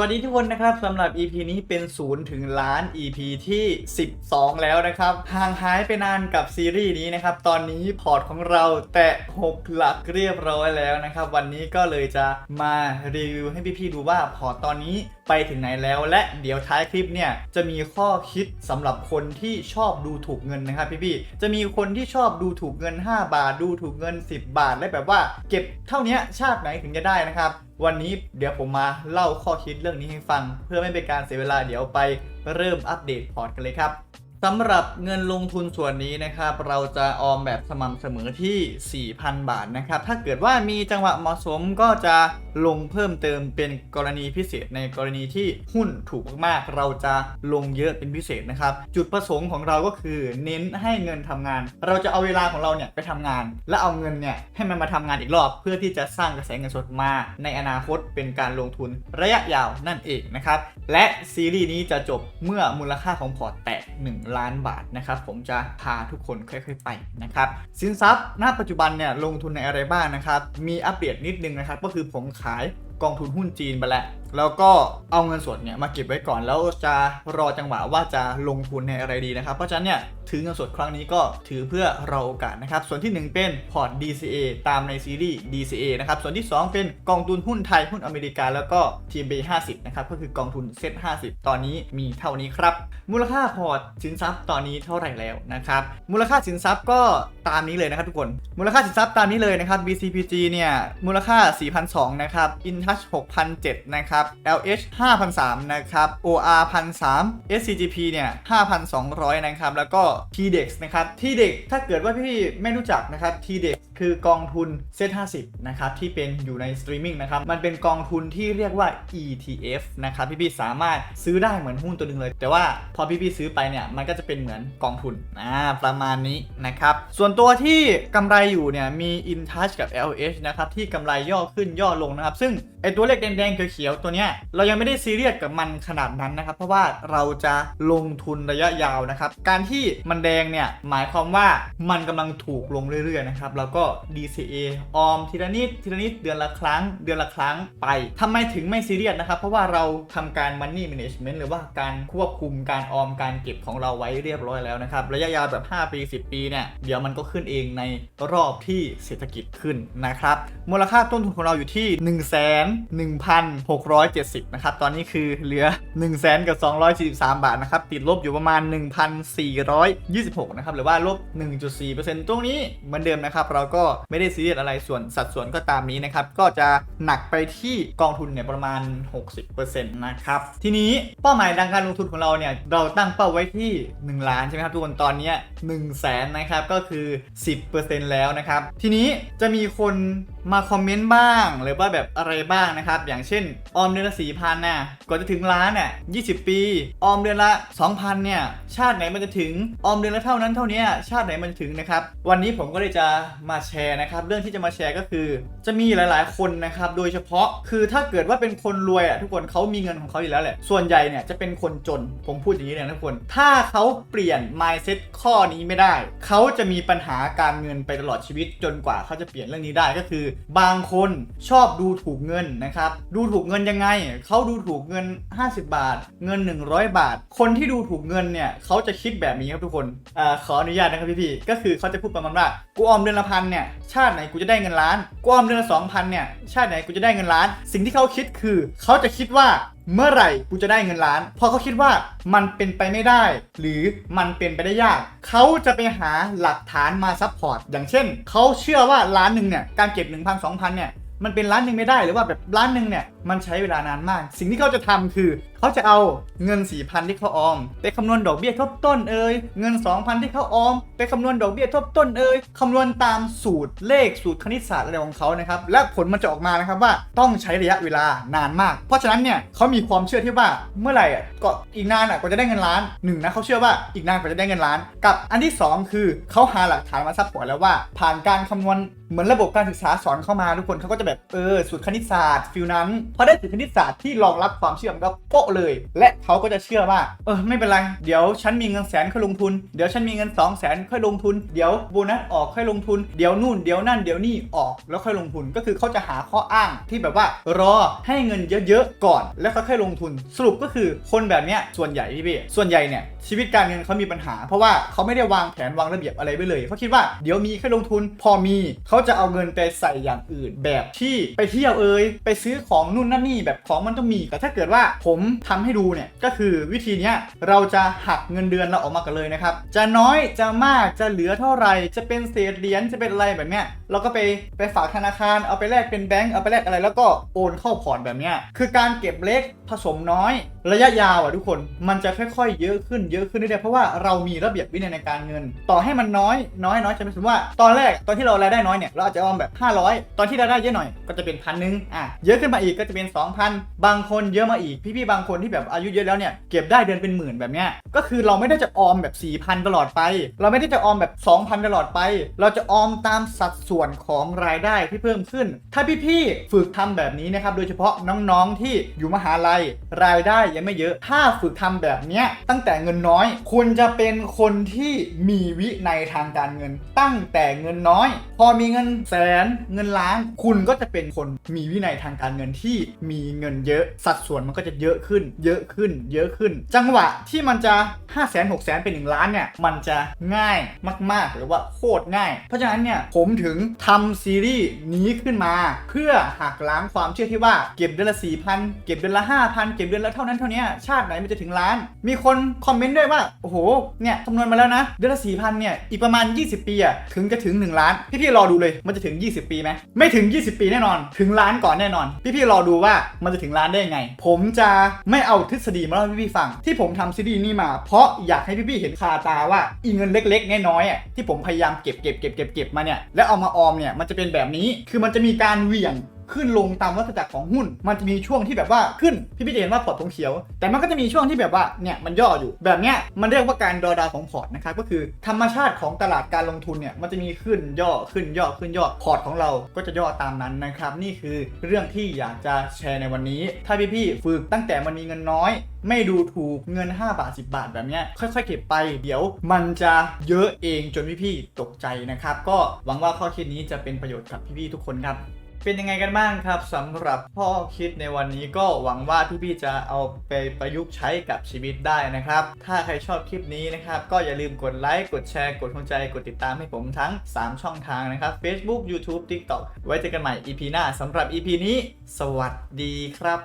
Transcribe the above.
วัสดีทุกคนนะครับสำหรับ EP นี้เป็นศูนย์ถึงล้าน EP ที่ 12 แล้วนะครับห่างหายไปนานกับซีรีส์นี้นะครับ ตอนนี้พอร์ตของเราแตะ 6 หลักเรียบร้อยแล้วนะครับ วันนี้ก็เลยจะมารีวิวให้พี่ๆดูว่าพอร์ตตอนนี้ ไปถึงไหนแล้วและเดี๋ยวท้ายคลิปเนี่ยจะมีข้อคิดสำหรับคนที่ชอบดูถูกเงินนะครับพี่ๆจะมีคนที่ชอบดูถูกเงิน 5 บาท ดูถูกเงิน 10 บาท และแบบว่าเก็บเท่านี้ชาติไหนถึงจะได้นะครับ วันนี้เดี๋ยวผมมาเล่าข้อคิดเรื่องนี้ให้ฟัง เพื่อไม่เป็นการเสียเวลาเดี๋ยวไปเริ่มอัปเดตพอร์ตกันเลยครับ สำหรับเงินลงทุนส่วนนี้นะครับ เราจะออมแบบสม่ำเสมอที่ 4,000 บาทนะครับ ถ้าเกิดว่ามีจังหวะเหมาะสมก็จะลงเพิ่มเติมเป็นกรณีพิเศษในกรณีที่หุ้นถูกมากๆ เราจะลงเยอะเป็นพิเศษนะครับ จุดประสงค์ของเราก็คือเน้นให้เงินทำงาน เราจะเอาเวลาของเราเนี่ยไปทำงาน และเอาเงินเนี่ยให้มันมาทำงานอีกรอบ เพื่อที่จะสร้างกระแสเงินสดมาในอนาคตเป็นการลงทุนระยะยาวนั่นเองนะครับ และซีรีส์นี้จะจบเมื่อมูลค่าของพอร์ตแตะ1ล้านบาทนะครับผมจะพาทุกคนค่อย ๆ ไปนะครับสินทรัพย์ณปัจจุบันเนี่ยลงทุนในอะไรบ้างนะครับมีอัปเดตนิดนึงนะครับก็คือผมขายกองทุนหุ้นจีนไปแล้วแล้วก็เอาเงินสดเนี่ยมาเก็บไว้ก่อนแล้วจะรอจังหวะว่าจะลงทุนในอะไรดีนะครับ เพราะฉะนั้นเนี่ยถือเงินสดครั้งนี้ก็ถือเพื่อรอโอกาสนะครับ ส่วนที่ 1 เป็นพอร์ต DCA ตามในซีรีส์ DCA นะครับ ส่วนที่ 2 เป็นกองทุนหุ้นไทยหุ้นอเมริกา แล้วก็ TB 50 นะครับ ก็คือกองทุนเซ็ต50 ตอนนี้มีเท่านี้ครับ มูลค่าพอร์ตสินทรัพย์ตอนนี้เท่าไหร่แล้วนะครับ มูลค่าสินทรัพย์ก็ตามนี้เลยนะครับทุกคน มูลค่าสินทรัพย์ตามนี้เลยนะครับ BCPG เนี่ยมูลค่า4,200นะครับ InTouch 6,007นะครับ LH 5,003นะครับ OR 1,003 SCGP เนี่ย5,200 นะครับ แล้วก็ TDEX นะครับ TDEX ถ้าเกิดว่าพี่ไม่รู้จักนะครับ TDEX คือกองทุน Z50 นะครับที่เป็นอยู่ในสตรีมมิ่งนะครับมันเป็นกองทุนที่เรียกว่า ETF นะครับพี่ๆสามารถซื้อได้เหมือนหุ้นตัวหนึงเลย แต่ว่าพอพี่ๆซื้อไปเนี่ยมันก็จะเป็นเหมือนกองทุนอ่าประมาณนี้นะครับส่วนตัวที่กำไรอยู่เนี่ยมี InTouch กับ LH นะครับที่กำไรย่อขึ้นย่อลงนะครับซึ่งไอตัวเลขแดงๆเขียวๆตัวเนี้ยเรายังไม่ได้ซีเรียสกับมันขนาดนั้นนะครับ เพราะว่าเราจะลงทุนระยะยาวนะครับ การที่มันแดงเนี่ยหมายความว่ามันกำลังถูกลงเรื่อยๆนะครับแล้วก็ DCA ออมทีละนิดทีละนิดเดือนละครั้ง เดือนละครั้งไปทำไมถึงไม่ซีเรียสนะครับ เพราะว่าเราทำการ Money Management หรือว่าการควบคุมการออมการเก็บของเราไว้เรียบร้อยแล้วนะครับระยะยาวแบบ 5 ปี 10 ปีเนี่ยเดี๋ยวมันก็ขึ้นเองในรอบที่เศรษฐกิจขึ้นนะครับมูลค่าต้นทุนของเราอยู่ที่ 1 1 6 7 0นะครับ ตอนนี้คือเหลือ 1 0 0 0 0กับ 243 บาทนะครับ ติดลบอยู่ประมาณ 1,426 นะครับ หรือว่าลบ 1.4%ตรงนี้เหมือนเดิมนะครับ เราก็ไม่ได้ซีเรียสอะไรส่วนสัดส่วนก็ตามนี้นะครับ ก็จะหนักไปที่กองทุนเนี่ยประมาณ 60%นะครับ ทีนี้เป้าหมายดังการลงทุนของเราเนี่ย เราตั้งเป้าไว้ที่ 1 ล้านใช่ไหมครับทุกคน ตอนนี้1 0 0 0 0แสนนะครับ ก็คือ 10%แล้วนะครับ ทีนี้จะมีคน มาคอมเมนต์บ้างหรือว่าแบบอะไรบ้างนะครับ อย่างเช่น ออมเดือนละสี่พันน่ะกว่าจะถึงล้านน่ะ20ปี ออมเดือนละ 2,000เนี่ยชาติไหนมันจะถึง ออมเดือนละเท่านั้นเท่านี้ชาติไหนมันถึงนะครับ วันนี้ผมก็เลยจะมาแชร์นะครับ เรื่องที่จะมาแชร์ก็คือ จะมีหลาย ๆ คนนะครับ โดยเฉพาะคือถ้าเกิดว่าเป็นคนรวยอะทุกคนเขามีเงินของเขาอยู่แล้วแหละส่วนใหญ่เนี่ยจะเป็นคนจน ผมพูดอย่างนี้เลยนะทุกคน ถ้าเขาเปลี่ยน mindset ข้อนี้ไม่ได้ เขาจะมีปัญหาการเงินไปตลอดชีวิตจนกว่าเขาจะเปลี่ยนเรื่องนี้ได้ก็คือบางคนชอบดูถูกเงินนะครับดูถูกเงินยังไงเขาดูถูกเงิน 50 บาท เงิน 100 บาท คนที่ดูถูกเงินเนี่ยเขาจะคิดแบบนี้ครับทุกคนอขออนุญาตนะครับพี่ๆก็คือเขาจะพูดประมาณว่ากูออมเดือนละพันเนี่ยชาติไหนกูจะได้เงินล้านกูออมเดือนละสองพันเนี่ยชาติไหนกูจะได้เงินล้าน สิ่งที่เขาคิดคือเขาจะคิดว่า เมื่อไหร่กูจะได้เงินล้าน พอเขาคิดว่ามันเป็นไปไม่ได้ หรือมันเป็นไปได้ยาก เขาจะไปหาหลักฐานมาซัพพอร์ตอย่างเช่นเขาเชื่อว่าล้านหนึ่งเนี่ยการเก็บ1 0 0 0 2,000เนี่ย มันเป็นล้านหนึ่งไม่ได้หรือว่าแบบล้านหนึ่งเนี่ยมันใช้เวลานานมาก สิ่งที่เขาจะทำคือเขาจะเอาเงิน4,000ที่เขาออม ไปคำนวณดอกเบี้ยทบต้นเอ่ยเงิน 2,000 ที่เขาออม ไปคำนวณดอกเบี้ยทบต้นเอ่ยคำนวณตามสูตรเลขสูตรคณิตศาสตร์อะไรของเขานะครับและผลมันจะออกมานะครับว่าต้องใช้ระยะเวลานานมาก เพราะฉะนั้นเนี่ยเขามีความเชื่อที่ว่าเมื่อไหร่อะก็อีกนานอะกว่าจะได้เงินล้านหนึ่งนะเขาเชื่อว่าอีกนานกว่าจะได้เงินล้าน กับอันที่สองคือเขาหาหลักฐานมาซัพพอร์ตแล้วว่า ผ่านการคำนวณเหมือนระบบการศึกษาสอนเข้ามาทุกคนเขาก็จะแบบเออสูตรคณิตศาสตร์ฟิลนั้นพอได้สูตรคณิตศาสตร์ที่รองรับความเชื่อมก็โป๊ะเลย และเขาก็จะเชื่อว่าเออไม่เป็นไรเดี๋ยวฉันมีเงินแสนค่อยลงทุนเดี๋ยวฉันมีเงิน2องแสนค่อยลงทุนเดี๋ยวโบนัสออกค่อยลงทุนเดี๋ยวนู่นเดี๋ยวนั่นเดี๋ยวนี่ออกแล้วค่อยลงทุนก็คือเขาจะหาข้ออ้างที่แบบว่ารอให้เงินเยอะๆก่อน แล้วค่อยๆลงทุน สรุปก็คือคนแบบเนี้ยส่วนใหญ่พี่พี่ส่วนใหญ่เนี่ยชีวิตการเงินเขามีปัญหา เพราะว่าเขาไม่ได้วางแผนวางระเบียบอะไรไว้เลยเขาคิดว่าเดี๋ยวมีค่อยลงทุน พอมีเขาจะเอาเงินไปใส่อย่างอื่นแบบที่ไปเที่ยวเอ่ยไปซื้อของนู่นนั่นนี่แบบของมันต้องมีแต่ถ้าเกิดว่าผมทำให้ดูเนี่ยก็คือวิธีเนี้ยเราจะหักเงินเดือนเราออกมากันเลยนะครับจะน้อยจะมากจะเหลือเท่าไหร่จะเป็นเศษเหรียญจะเป็นอะไรแบบเนี้ยเราก็ไปไปฝากธนาคารเอาไปแลกเป็นแบงก์เอาไปแลกอะไร แล้วก็โอนเข้าพอร์ตแบบเนี้ยคือการเก็บเล็กผสมน้อย ระยะยาวอะทุกคนมันจะค่อยๆ เยอะขึ้นเยอะขึ้นเรื่อยๆเพราะว่าเรามีระเบียบวินัยในการเงิน ต่อให้มันน้อยน้อยน้อยจะไม่สมมติว่าตอนแรกตอนที่เรารายได้น้อยเนี่ยเราอาจจะออมแบบ 500 ตอนที่รายได้เยอะหน่อยก็จะเป็นพันหนึ่งอะเยอะขึ้นมาอีกก็จะเป็น 2,000 บางคนเยอะมาอีกพี่ๆบางคนที่แบบอายุเยอะแล้วเนี่ยเก็บได้เดือนเป็นหมื่นแบบเนี้ยก็คือเราไม่ได้จะออมแบบ4,000ตลอดไป เราไม่ได้จะออมแบบ 2,000 ตลอดไป เราจะออมตามสัดส่วนของรายได้ที่เพิ่มขึ้น ถ้าพี่ๆฝึกทำแบบนี้นะครับโดยเฉพาะน้องๆที่อยู่มหาลัยรายได้ยังไม่เยอะ ถ้าฝึกทำแบบเนี้ยตั้งแต่เงินน้อย คุณจะเป็นคนที่มีวินัยทางการเงินตั้งแต่เงินน้อย พอมีเงินแสนเงินล้าน คุณก็จะเป็นคนมีวินัยทางการเงินที่มีเงินเยอะสัดส่วนมันก็จะเยอะขึ้น เยอะขึ้น เยอะขึ้น จังหวะที่มันจะ 5 0 0 0 0 0 6 0 0 0 0เป็น 1 ล้านเนี่ย มันจะง่ายมาก ๆ หรือว่าโคตรง่าย เพราะฉะนั้นเนี่ยผมถึงทำซีรีส์นี้ขึ้นมา เพื่อหักล้างความเชื่อที่ว่าเก็บเดือนละ4,000เก็บเดือนละ5,000เก็บเดือนละเท่านั้นเท่านี้ชาติไหนมันจะถึงล้าน มีคนคอมเมนต์ด้วยว่าโอ้โหเนี่ยคำนวณมาแล้วนะเดือนละ4,000เนี่ยอีกประมาณ 20 ปีอะถึงจะถึง 1 ล้านพี่ๆรอดูเลยมันจะถึง 20 ปีไหมไม่ถึง 20 ปีแน่นอน ถึงล้านก่อนแน่นอน พี่ๆรอดูว่ามันจะถึงล้านได้ยังไง ผมจะไม่เอาทฤษฎีมาเล่าให้พี่ๆฟัง ที่ผมทำซีรีส์นี้มา เพราะอยากให้พี่ๆเห็นคาตาว่าอีเงินเล็กๆน้อยๆที่ผมพยายามเก็บเก็บเก็บเก็บเก็บมาเนี่ยแล้วเอามาออมเนี่ยมันจะเป็นแบบนี้คือมันจะมีการเหวี่ยง ขึ้นลงตามวัฏจักรของหุ้น มันจะมีช่วงที่แบบว่าขึ้นพี่พี่จะเห็นว่าพอร์ตธงเขียว แต่มันก็จะมีช่วงที่แบบว่าเนี่ยมันย่ออยู่แบบเนี้ยมันเรียกว่าการดอดาของพอร์ตนะครับก็คือธรรมชาติของตลาดการลงทุนเนี่ยมันจะมีขึ้นย่อขึ้นย่อขึ้นย่อพอร์ตของเราก็จะย่อตามนั้นนะครับนี่คือเรื่องที่อยากจะแชร์ในวันนี้ ถ้าพี่พี่ๆฝึกตั้งแต่มันมีเงินน้อยไม่ดูถูกเงิน 5 บาท 10 บาทแบบเนี้ยค่อยๆ เก็บไป เดี๋ยวมันจะเยอะเองจนพี่ๆตกใจนะครับ ก็หวังว่าข้อคิดนี้จะเป็นประโยชน์กับพี่ๆทุกคนครับ เป็นยังไงกันบ้างครับสำหรับข้อคิดในวันนี้ก็หวังว่าพี่ๆจะเอาไปประยุกต์ใช้กับชีวิตได้นะครับ ถ้าใครชอบคลิปนี้นะครับก็อย่าลืมกดไลค์กดแชร์กดหัวใจกดติดตามให้ผมทั้ง 3 ช่องทางนะครับ Facebook YouTube TikTok ไว้เจอกันใหม่ EP หน้าสำหรับ EP นี้ สวัสดีครับ